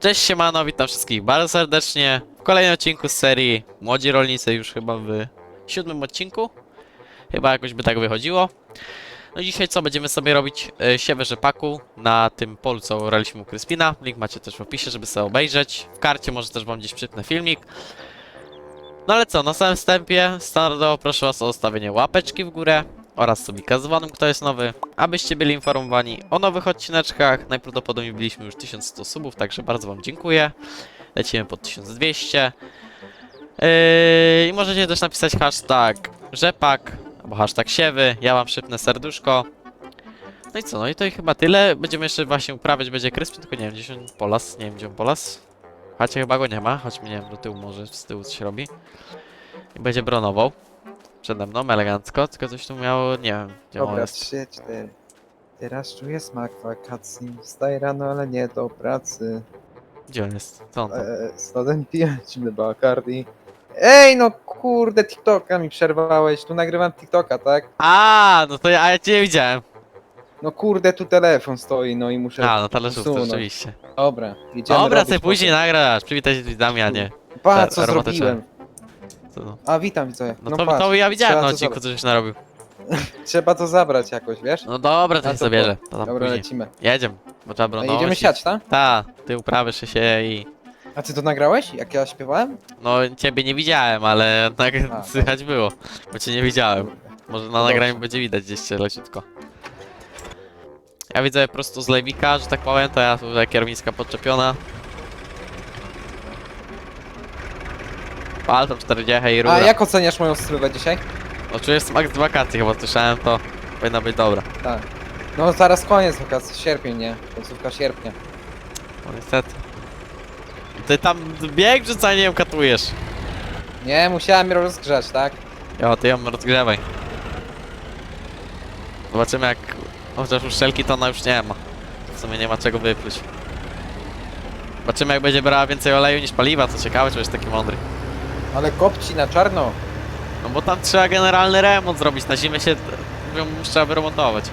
Cześć siemano, witam wszystkich bardzo serdecznie w kolejnym odcinku z serii Młodzi Rolnicy, już chyba w siódmym odcinku. Chyba jakoś by tak wychodziło. No dzisiaj co, będziemy sobie robić e, siewę rzepaku na tym polu, co oraliśmy u Kryspina. Link macie też w opisie, żeby sobie obejrzeć. W karcie może też wam gdzieś przypnę filmik. No ale co, na samym wstępie standardowo proszę was o zostawienie łapeczki w górę oraz subika z kto jest nowy, abyście byli informowani o nowych odcineczkach. Najprawdopodobniej byliśmy już 1100 subów, także bardzo wam dziękuję. Lecimy pod 1200. Yy, I możecie też napisać hashtag rzepak, albo hashtag siewy, ja wam szybne serduszko. No i co, no i to i chyba tyle. Będziemy jeszcze właśnie uprawiać, będzie Kryspin, tylko nie wiem, gdzieś on Polas, nie wiem gdzie on Polas. Chacie chyba go nie ma, chodźmy, nie wiem, do tyłu może, z tyłu coś robi. I będzie bronował. Przede mną, elegancko, tylko coś tu miało, nie wiem, gdzie Dobra, jest. trzy, cztery. Teraz czuję smak wakacji. Wstaję rano, ale nie do pracy. Gdzie on jest? Co on tam? Pijacimy Bacardi. Ej, no kurde, TikToka mi przerwałeś. Tu nagrywam TikToka, tak? A, no to ja, a ja cię nie widziałem. No kurde, tu telefon stoi, no i muszę A, no talerzówce, usunąć. rzeczywiście. Dobra, idziemy Dobra, robić sobie później nagrasz, przywitaj się z widzami, a nie. Pa, co robotę zrobiłem? No. A, witam widzowie. No, No, to, patrz, to ja widziałem trzeba na to odcinku, co żeś narobił. Trzeba to zabrać jakoś, wiesz? No dobra, to A nie to zabierze. To tam Dobra, później. lecimy. Jedziemy, bo trzeba A jedziemy i- siać, tak? Ta, ty uprawisz się i... A ty to nagrałeś? Jak ja śpiewałem? No, ciebie nie widziałem, ale tak A, słychać było, bo cię nie widziałem. Może na No nagraniu dobrze. będzie widać gdzieś cię leciutko. Ja widzę po prostu z lewika, że tak powiem, to ja tutaj kierownicka podczepiona. Palto 40 i rura. A jak oceniasz moją stylówę dzisiaj? No czujesz smak z wakacji chyba słyszałem, to powinna być dobra. Tak. No zaraz koniec wakacji, sierpień, nie? Końcówka sierpnia. No niestety. Ty tam bieg rzucaniem katujesz. Nie, musiałem rozgrzać, tak? Jo, ty ją rozgrzewaj. Zobaczymy jak... Chociaż uszczelki to ona już nie ma. W sumie nie ma czego wypluć. Zobaczymy jak będzie brała więcej oleju niż paliwa, co ciekawe, czy jest taki mądry. Ale kopci na czarno. No bo tam trzeba generalny remont zrobić, na zimę się już trzeba wyremontować.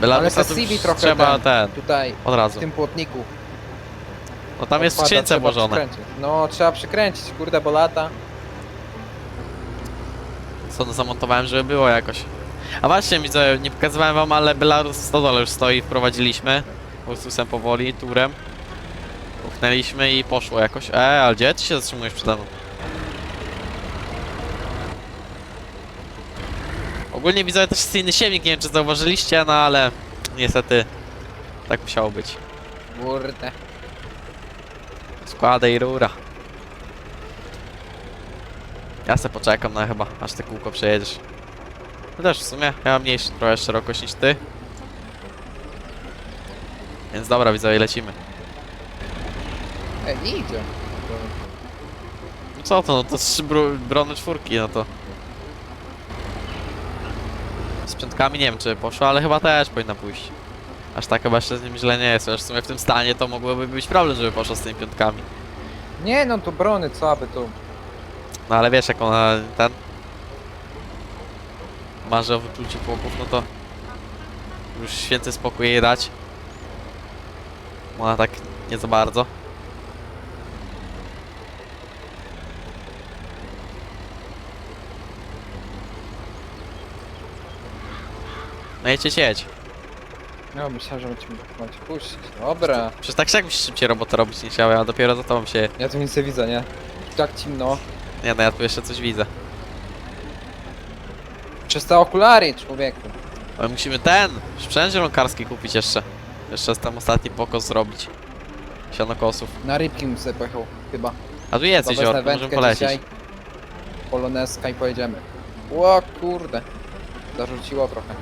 Belarusa Ale te CV trochę trzeba ten- ten, Tutaj, od w razu. tym płotniku. No tam jest w odpada, skrzynce trzeba włożone. przykręcić. No, trzeba przykręcić, kurde, bo lata. Co no, zamontowałem, żeby było jakoś. A właśnie, widzę, nie pokazywałem wam, ale Belarus w stodole już stoi, wprowadziliśmy. Ursusem powoli, turem. Uchnęliśmy i poszło jakoś. E, ale gdzie ty się zatrzymujesz przede mną? Ogólnie widzę też jest inny siewnik, nie wiem czy zauważyliście, no ale niestety tak musiało być. Kurde. I rura. Ja se poczekam na chyba, aż te kółko przejedziesz. No też w sumie, ja mam mniejszy trochę szerokość niż ty. Więc dobra, widzowie, lecimy. Ej, idzie. No co to, no to trzy bro brony czwórki, no to... Z piątkami nie wiem, czy poszło, ale chyba też powinna pójść. Aż tak chyba jeszcze z nim źle nie jest, chociaż w sumie w tym stanie to mogłoby być problem, żeby poszło z tymi piątkami. Nie, no to brony, co aby tu. No ale wiesz, jak ona ten marzy o wypluciu chłopów, no to już święty spokój jej dać. Ona tak nie za bardzo. No jedźcie, jedź. No, myślałem, że będziemy macie puścić. Dobra. Przecież tak się jak musisz szybciej robotę robić niż ja, a dopiero za tobą się... Ja tu nic nie widzę, nie? Tak cimno. Nie no, ja tu jeszcze coś widzę. Przez te okulary, człowieku. Ale musimy ten, sprzęt zielonkarski kupić jeszcze. Jeszcze tam ostatni pokos zrobić. Sianokosów. Na rybki bym sobie pojechał, chyba. A tu jest Chyba wezmę możemy wędkę polecieć. dzisiaj. Poloneska i pojedziemy. O kurde. Zarzuciło trochę.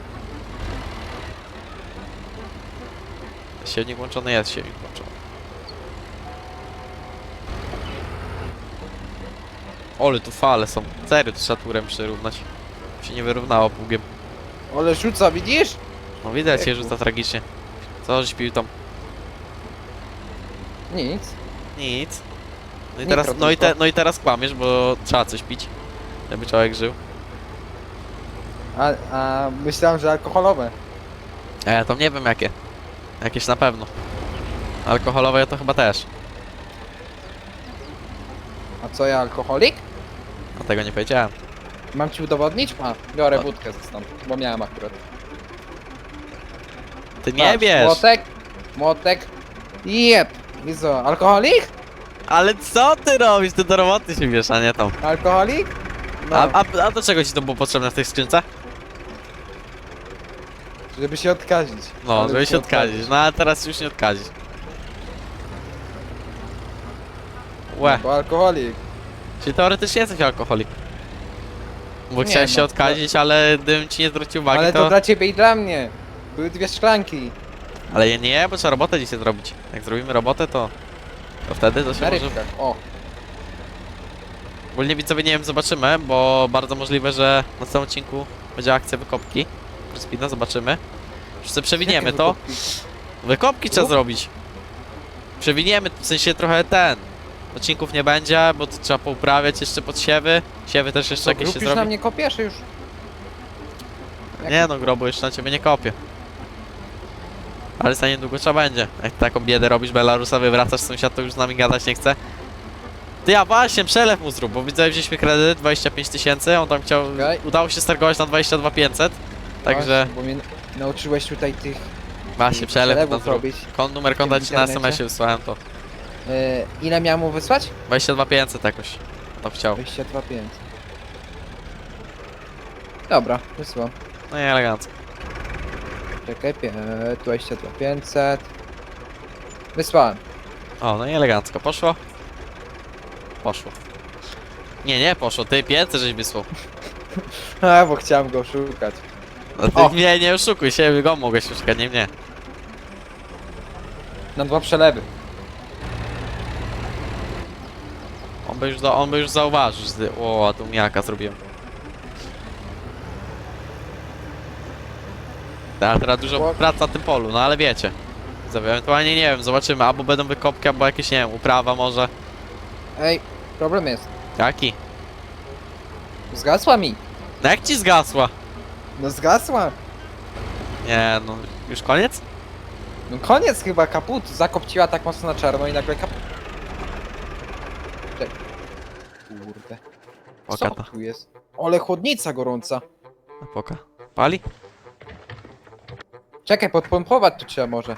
Siewnik włączony jest, siewnik włączony. Ole, tu fale są. Serio, tu trzeba turem przyrównać. Się nie wyrównało pługiem. Ale rzuca, widzisz? No widać, się rzuca tragicznie. Co, żeś pił tam? Nic. Nic. No i teraz, no i, te, no i teraz kłamiesz, bo trzeba coś pić. Żeby człowiek żył. A, a myślałem, że alkoholowe. A ja tam nie wiem jakie. Jakieś na pewno. Alkoholowe to chyba też. A co ja, alkoholik? A tego nie powiedziałem. Mam ci udowodnić? A, biorę A. wódkę stąd, bo miałem akurat. Ty nie Patrz, wiesz. Młotek, młotek. Jep. I co, alkoholik? Ale co ty robisz? Ty do roboty się wiesz, a nie tam. Alkoholik? No, A, a, a do czego ci to było potrzebne w tej skrzynce? Żeby się odkazić. No, Ale żeby się odkazić. No a teraz już nie odkazić. Łe, No, bo alkoholik. czyli teoretycznie jesteś alkoholik. Bo Nie, chciałeś się no, odkazić, ale gdybym ci nie zwrócił uwagi, Ale to... to dla ciebie i dla mnie. Były dwie szklanki. Ale ja nie, bo trzeba robotę dzisiaj zrobić. Jak zrobimy robotę, to... To wtedy to się Na może... rybkach. O, Ogólnie widzowie nie wiem, zobaczymy, bo bardzo możliwe, że na całym odcinku będzie akcja wykopki. Spina, zobaczymy. Już sobie przewiniemy jakie to. wykopki? Trzeba zrobić. Przewiniemy, w sensie trochę ten. Odcinków nie będzie, bo to trzeba pouprawiać jeszcze podsiewy. Siewy też jeszcze Co, jakieś się grupisz na zrobi. mnie kopiesz już? Nie no, grobu jeszcze na ciebie nie kopię. Ale za niedługo trzeba będzie. Jak taką biedę robisz, Belarusowy, wracasz sąsiad, to już z nami gadać nie chce. Ty, a właśnie, przelew mu zrób, bo widzę, wzięliśmy kredyt 25 tysięcy, on tam chciał, Okej. udało się stargować na 22 500. Także, Właśnie, Bo mnie nauczyłeś tutaj tych właśnie, przelew tam przelewów zrób. robić. Kon, numer konta ci na internecie. SMS-ie wysłałem to. Yy, ile miałem mu wysłać? 22 500 jakoś. To chciał. 22 500. Dobra, wysłał. No i elegancko. Czekaj, pie- 22 500. Wysłałem. O, no i elegancko. Poszło? Poszło. Nie, nie poszło. Ty 500 żeś wysłał. A, bo chciałem go szukać. No ty O. mnie nie oszukuj się, go mogłeś oszukać, nie mnie. Na dwa przelewy. On by już, do, on by już zauważył, że ty, o, a tu miaka zrobiłem. A teraz dużo O. pracy na tym polu, no ale wiecie. Widzowie, Ewentualnie nie wiem, zobaczymy, albo będą wykopki, albo jakieś, nie wiem, uprawa może. Ej, problem jest. Jaki? Zgasła mi. No jak ci zgasła? No zgasła. Nie, no, już koniec? No koniec chyba, kaput. Zakopciła tak mocno na czarno i nagle kaput. Czekaj. Kurde. Poka Co to. tu jest? Ole, chłodnica gorąca. Poka. Pali? Czekaj, podpompować tu trzeba może.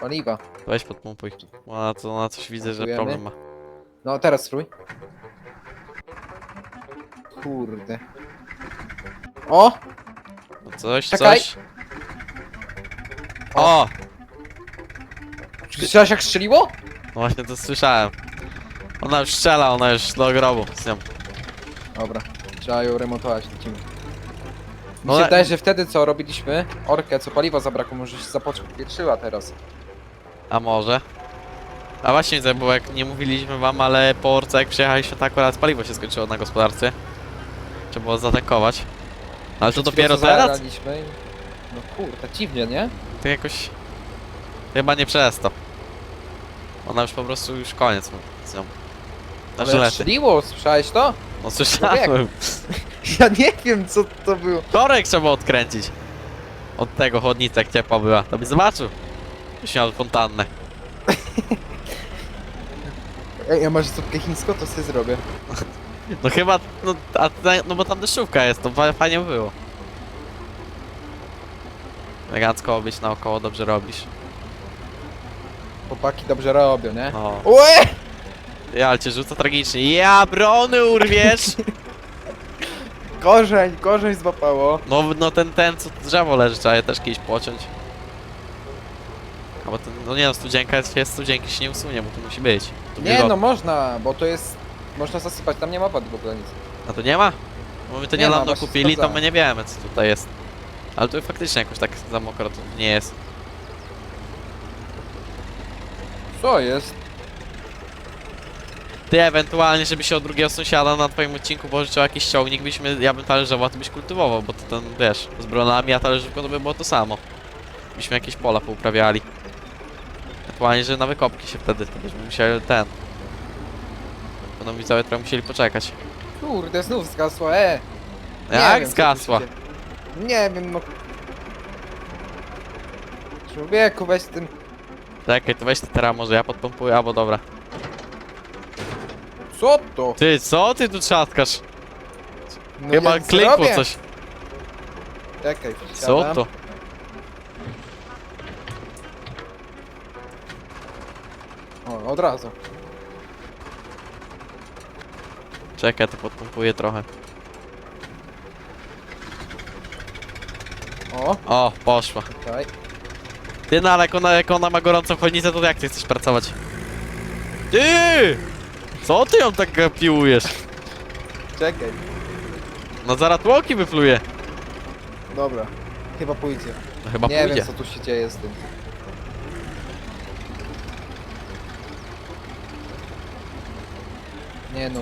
Paliwa. Weź podpompuj. Na, to, na coś widzę, że Pompujemy. problem ma. No, teraz strój. Kurde. O! Coś, Czekaj. coś. O! Słyszałeś jak strzeliło? No właśnie to słyszałem. Ona już strzela, ona już do grobu z nią. Dobra, trzeba ją remontować, lecimy. Mi No się ale- wydaje, że wtedy co robiliśmy, orkę, co paliwa zabrakło, może się zapowietrzyła teraz. A może? A właśnie bo jak nie mówiliśmy wam, ale po orce jak przyjechaliśmy, to akurat paliwo się skończyło na gospodarce. Trzeba było zatankować. Ale to dopiero teraz? No kurde, dziwnie, nie? To jakoś... Chyba nie przez to. Ona już po prostu, już koniec z nią. Na Ale żylety. strzeliło, słyszałeś to? No słyszałem. Ja nie wiem co to było. Korek trzeba odkręcić. Od tego chodnica jak ciepła była. To by zobaczył. Już miał fontannę. Ej, a masz zupkę chińską? To sobie zrobię. No chyba, no, a, no bo tam deszczówka jest, to fa- fajnie by było. Elegancko być naokoło, dobrze robisz. Chłopaki dobrze robią, nie? No. Ue! Ja, ale cię rzuca tragicznie. Ja, brony urwiesz! Korzeń, korzeń złapało. No, no ten, ten, co drzewo leży, trzeba je też kiedyś pociąć. A bo ten, no nie no, studzienka jest, jest studzienki się nie usunie, bo to musi być. To Nie no, można, bo to jest... Można zasypać, tam nie ma wody w ogóle nic. A to nie ma? Bo my to Nie ma, niedawno właśnie kupili, to my sprawdzałem. nie wiemy co tutaj jest. Ale tu faktycznie jakoś tak za mokro to nie jest. Co jest? Ty ewentualnie, żeby się od drugiego sąsiada na twoim odcinku pożyczył jakiś ciągnik, byśmy, ja bym talerzował, ty byś kultywował, bo to ten, wiesz, z bronami, a talerzówką to by było to samo. Byśmy jakieś pola pouprawiali. Ewentualnie, że na wykopki się wtedy, to byśmy musieli ten... Będą widzowie trochę musieli poczekać. Kurde, znów zgasła, e! Nie Jak wiem, co tu zgasła? się dzieje. Nie wiem, no... Człowieku, weź tym... Czekaj, to weź ty teraz może ja podpompuję, albo dobra. Co to? Ty, co ty tu trzastkasz? No Chyba ja nic klękło robię. coś. Czekaj, Co wsiadam. to? O, od razu. Czekaj, to podpompuję trochę. O, O, poszła. tutaj. Ty, no ale jak ona, jak ona ma gorącą chłodnicę, to jak ty chcesz pracować? Ty! Co ty ją tak e, piłujesz? Czekaj. No zaraz tłoki wypluje. Dobra. Chyba pójdzie. No chyba nie pójdzie. wiem co tu się dzieje z tym. Nie no.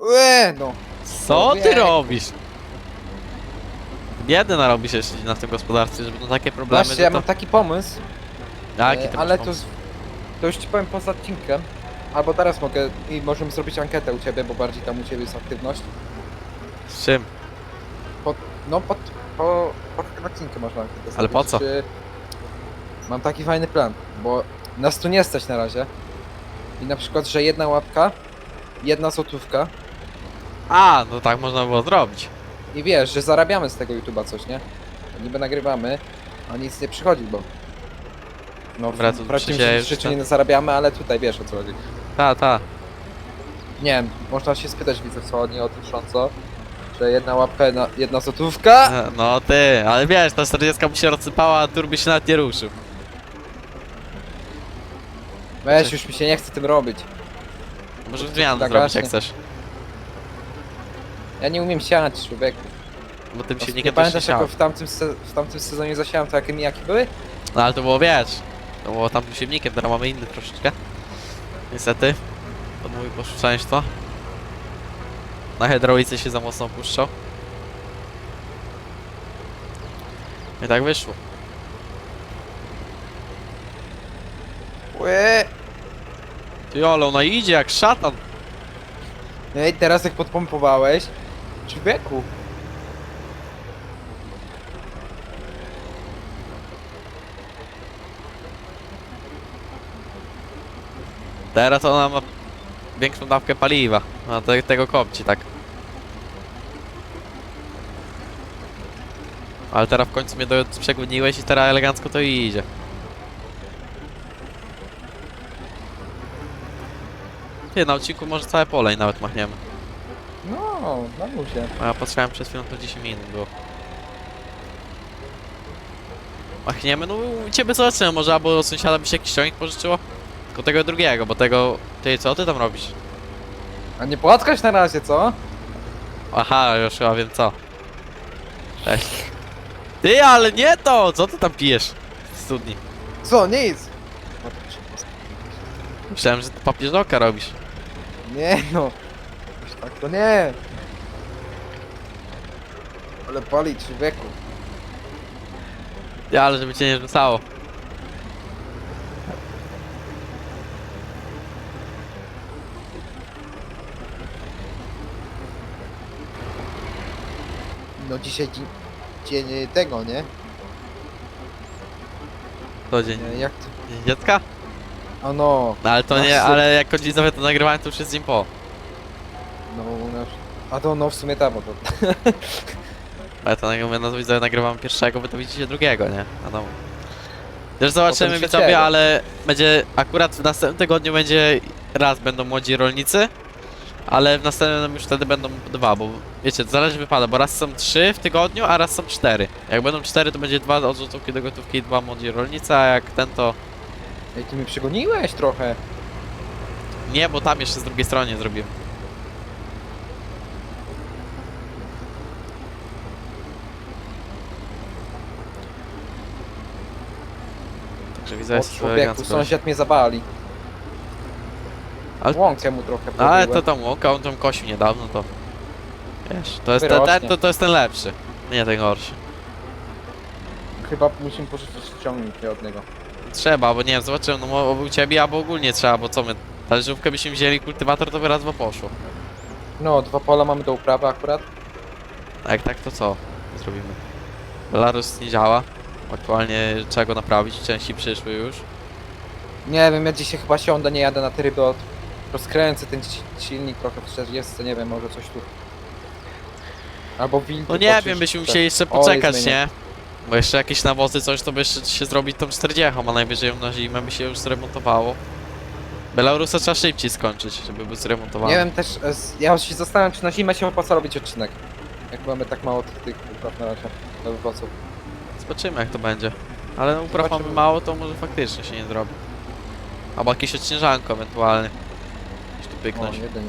Łe, no. Co ty Ojej. robisz? Biedy narobisz jeszcze na tym gospodarstwie, żeby no takie problemy, Właśnie, że ja to... mam taki pomysł, Jaki e, ty ale to, pomysł? z- to już ci powiem poza odcinkiem. Albo teraz mogę i możemy zrobić ankietę u ciebie, bo bardziej tam u ciebie jest aktywność. Z czym? No pod, po, po odcinku można ankietę Ale zrobić, po co? Czy... Mam taki fajny plan, bo nas tu nie stać na razie. I na przykład, że jedna łapka, jedna złotówka A, no tak można było zrobić. i wiesz, że zarabiamy z tego YouTube'a coś, nie? Niby nagrywamy, a nic nie przychodzi, bo... No, Dobra, w to prawdziwym życiu nie zarabiamy, ale tutaj wiesz o co chodzi. Ta, ta. Nie wiem, można się spytać widzów, co oni o tym sządzą, że jedna łapka, jedna, jedna złotówka, E, No ty, ale wiesz, ta 40 mu się rozsypała, a tur by się nawet nie ruszył. weź już mi się nie chce tym robić. Możesz zmianę Tak zrobić jak właśnie. chcesz. Ja nie umiem siać, człowieku. Bo tym Nie też się pamiętasz jak w tamtym, se- w tamtym sezonie zasiałem, to jakie mijaki były? No ale to było wiesz. To było tamtym silnikiem, teraz mamy inny troszeczkę. Niestety. To mój posłuszeństwo. Na hydraulice się za mocno puszczał. I tak wyszło. Łe. Ty ale ona idzie jak szatan. No i teraz jak podpompowałeś, człowieku. Teraz ona ma większą dawkę paliwa. A te, tego kopci tak. Ale teraz w końcu mnie do, przegoniłeś i teraz elegancko to idzie. Ty, na odcinku może całe pole i nawet machniemy. No, na luzie. A ja patrzyłem przed chwilą to 10 minut było. Machniemy, no u ciebie zobaczymy, może albo sąsiada by się jakiś ciągnik pożyczyło? Tylko tego drugiego, bo tego... Ty, co ty tam robisz? A nie płatkać na razie, co? Aha, już chyba wiem co. Cześć. Ty, ale nie to! Co ty tam pijesz? W studni. Co, nic. Myślałem, że ty papieżoka robisz. Nie no. Już tak to nie. Ale pali człowieku. Ty, ale żeby cię nie rzucało. No dzisiaj dzień, dzień tego, nie? To dzień. jak to? Dzień dziecka? A no. No ale to nie, ale jak widzowie to nagrywałem, to już jest dzień po. No, u nas- a to no w sumie tam, bo to... Ale to mówię, no to widzowie nagrywam pierwszego, wy to widzicie drugiego, nie? Wiadomo. Też zobaczymy Potem widzowie, trzeciego. ale będzie akurat w następnym tygodniu będzie raz będą młodzi rolnicy, ale w następnym już wtedy będą dwa, bo wiecie, to zależy wypada, bo raz są trzy w tygodniu, a raz są cztery. Jak będą cztery, to będzie dwa od złotówki do gotówki i dwa młodzi rolnicy, a jak ten to Ej, ty mnie przegoniłeś trochę. nie, bo tam jeszcze z drugiej strony zrobiłem. Także widzę, O jest człowieku, elegancko. sąsiad mnie zabali. Ale- Łąkę mu trochę No ale to pobiłem. tam łąka, on tam kosił niedawno, to... Wiesz, to jest ten, Wyrośnie. ten, to, to jest ten lepszy, nie ten gorszy. Chyba musimy pożyczyć ciągnik nie od niego. Trzeba, bo nie wiem, zobaczyłem, no mo- u ciebie albo ogólnie trzeba, bo co my... Talerzówkę byśmy wzięli, kultywator to by raz dwa poszło. No, dwa pola mamy do uprawy akurat. A jak tak, to co zrobimy? Belarus nie działa. Aktualnie trzeba go naprawić, części przyszły już. Nie wiem, ja dzisiaj chyba siądę, nie jadę na te ryby od Rozkręcę ten ci- silnik trochę w 40, nie wiem, może coś tu. Albo wilk. No nie wiem, byśmy musieli jeszcze poczekać, nie? Bo jeszcze jakieś nawozy, coś, to by jeszcze się zrobić tą 40, a najwyżej ją na zimę by się już zremontowało. Belarusa trzeba szybciej skończyć, żeby był zremontowany. Nie wiem też, e, z- ja się zastanawiam, czy na zimę się opłaca robić odcinek. Jak mamy tak mało tych, tych upraw na razie, do owoców. Zobaczymy jak to będzie. Ale no, upraw mamy Zobaczymy. mało, to może faktycznie się nie zrobi. Albo jakieś odciężanko ewentualnie. Gdzieś tu O, pyknąć. jedynie.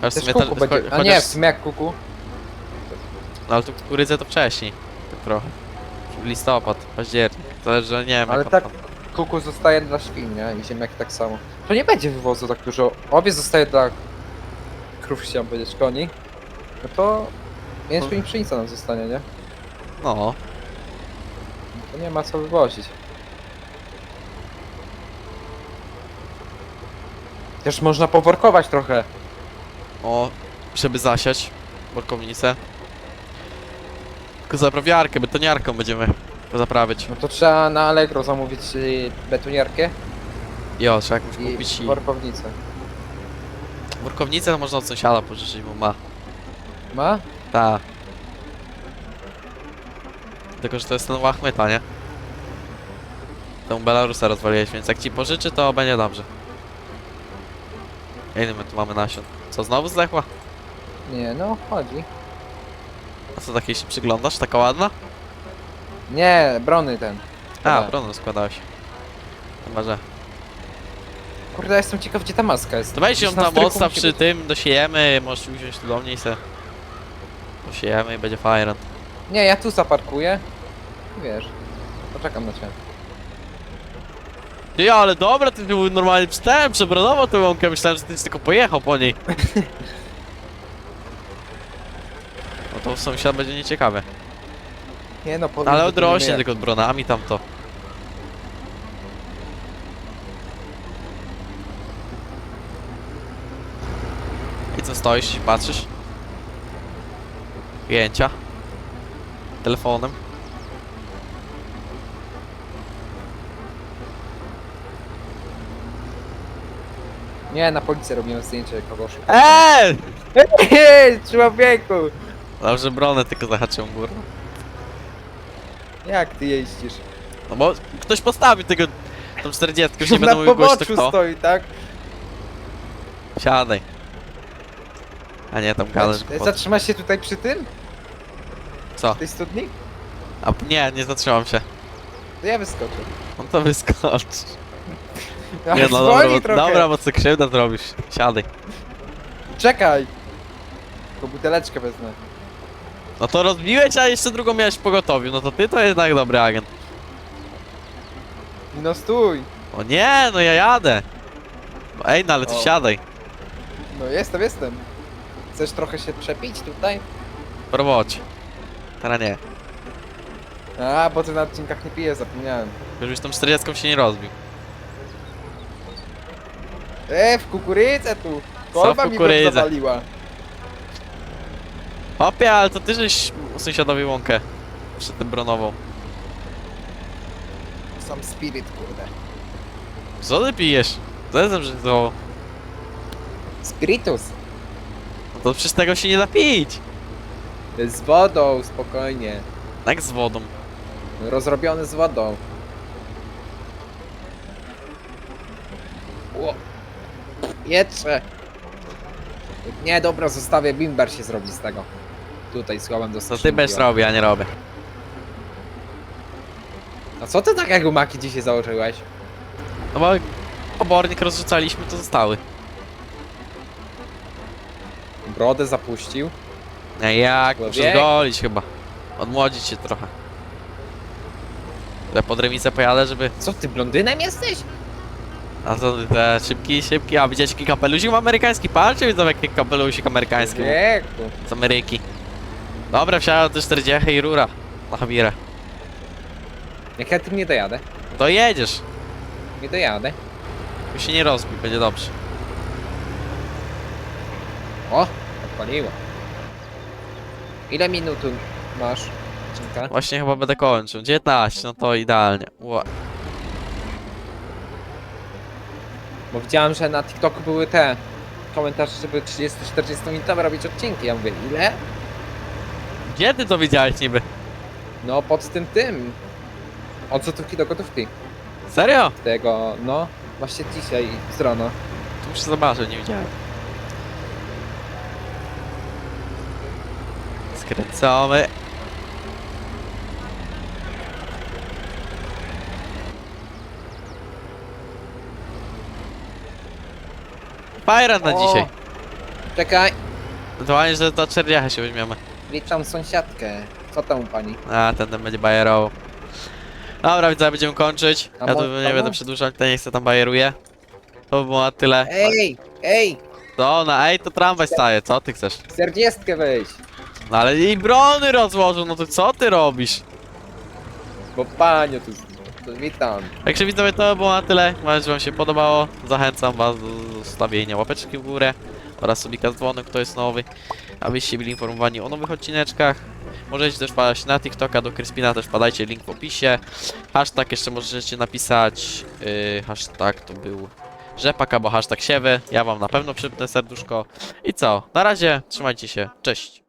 Chociaż w Też sumie kuku będzie, cho- a nie, chociaż- w sumie jak kuku. No ale tu kukurydzę to wcześniej. Trochę. Listopad, październik. Zależy, nie wiem Ale jak on tak tam- kuku zostaje dla świn, nie? I ziemniaki tak samo. To nie będzie wywozu tak dużo. Owiec zostaje dla krów, chciałem powiedzieć, koni. No to mięsko i pszenica nam zostanie, nie? No. To nie ma co wywozić. Też można poworkować trochę. O, żeby zasiać workownicę. Tylko zaprawiarkę, betoniarką będziemy zaprawiać. No to trzeba na Allegro zamówić y, betoniarkę Jo, trzeba jakąś i kupić i... workownicę. Workownicę to można od sąsiada pożyczyć, bo ma. Ma? Ta. Tylko, że to jest ten łachmyta, nie? Tą Belarusa rozwaliłeś, więc jak ci pożyczy, to będzie dobrze. Ile my tu mamy nasion? Co, znowu zdechła? Nie, no chodzi. Co, takiej się przyglądasz? Taka ładna? Nie, brony ten. A, Dobra. brono składałeś. Chyba, że... Kurde, jestem ciekaw gdzie ta maska jest. To weź ją Gdzieś tam odstaw musi przy być. tym, dosiejemy, możesz usiąść tu do mnie i se... Dosiejemy i będzie fajran. Nie, ja tu zaparkuję. Wiesz, poczekam na ciebie. Ty, ale dobra, ty był normalnie czytałem, przebronował tę łąkę, myślałem, że ty tylko pojechał po niej. To w sąsiad będzie nieciekawe. Nie no, powiem, Ale że tu nie odrośnie tylko bronami tamto. I co stoisz patrzysz? Zdjęcia. Telefonem. Nie, na policję robimy zdjęcie kogoś. Eee! Hej, człowieku! Dobrze, bronę tylko zahaczyłem górę. Jak ty jeździsz? No bo ktoś postawi tego, tą 40, już nie na będę mówił głośno poboczu kto. stoi, tak? Siadaj. A nie, tam gadasz. Głupoty. Zatrzymasz się tutaj przy tym? Co? W tej studni? A, nie, nie zatrzymam się. To ja wyskoczę. On to wyskocz. Ach, Nie no, dobra, bo, trochę. dobra, bo co krzywda zrobisz. Siadaj. Czekaj! Tylko buteleczkę wezmę. No to rozbiłeś, a jeszcze drugą miałeś w pogotowiu. No to ty to jednak dobry agent. No stój! O nie, no ja jadę. No Ej, no ale ty O. siadaj. No jestem, jestem. Chcesz trochę się przepić tutaj? Robocie. Teraz nie. A, bo ty na odcinkach nie piję, zapomniałem. Żebyś tą 40 się nie rozbił. E, w kukurydzę tu! Kolba mi kukurydzę? bym zawaliła. Hopie, ale to ty żeś sąsiadowi łąkę przed tym bronową. Sam spirit, kurde. Co ty pijesz? Zezem, że to... Spiritus! No to przecież tego się nie da pić. Z wodą, spokojnie. Jak z wodą. Rozrobiony z wodą. Ło. Jetrze. Nie, dobra, zostawię, bimber się zrobi z tego. Tutaj schowam do To skrzynki. ty będziesz robił, a nie robię. A co ty tak jak umaki dzisiaj założyłeś? No bo obornik rozrzucaliśmy, to zostały. Brodę zapuścił. A jak? Muszę Człowiek. zgolić chyba. Odmłodzić się trochę. Ja pod remizę pojadę, żeby... Co ty, blondynem jesteś? A to te szybki, szybki, a widziałeś jaki kapelusik ma amerykański? Patrzcie widzą jaki kapelusik amerykański ma. Wieku. z Ameryki. Dobra, wsiadam do 40 i rura na Habirę. Jak ja tym nie dojadę? To jedziesz. Nie dojadę. Tu się nie rozbij, będzie dobrze. O, odpaliło. Ile minut tu masz? Odcinka? Właśnie chyba będę kończył. 19, no to idealnie. Ła. Bo widziałem, że na TikToku były te komentarze, żeby 30-40 minutowe robić odcinki. Ja mówię, ile? Gdzie ty to widziałeś niby? No pod tym tym. Od złotówki do gotówki. Serio? Tego, no, właśnie dzisiaj z rana. Tu muszę zobaczyć, nie widziałem. Skręcamy. Fajran na O! dzisiaj. Czekaj, Ewentualnie, że to czerniachę się weźmiemy. Witam sąsiadkę. Co tam u pani? A, ten, ten będzie bajerował. Dobra, widzę, będziemy kończyć. A Ja tu mo- nie będę mo- przedłużał, ten nie chcę tam bajeruje. To by było na tyle. Ej, ej, To, na ej, to tramwaj staje, co ty chcesz? 40 weź. No ale i brony rozłożył, no to co ty robisz? Bo panią tu, tu witam. Także widzowie, to by było na tyle. Mam nadzieję, że wam się podobało. Zachęcam was do zostawienia łapeczki w górę oraz subika z dzwonem, kto jest nowy, abyście byli informowani o nowych odcineczkach. Możecie też wpadać na TikToka, do Kryspina też wpadajcie, link w opisie. Hashtag jeszcze możecie napisać, yy, hashtag to był rzepak albo hashtag siewy. Ja wam na pewno przypnę serduszko. I co? Na razie, trzymajcie się, cześć!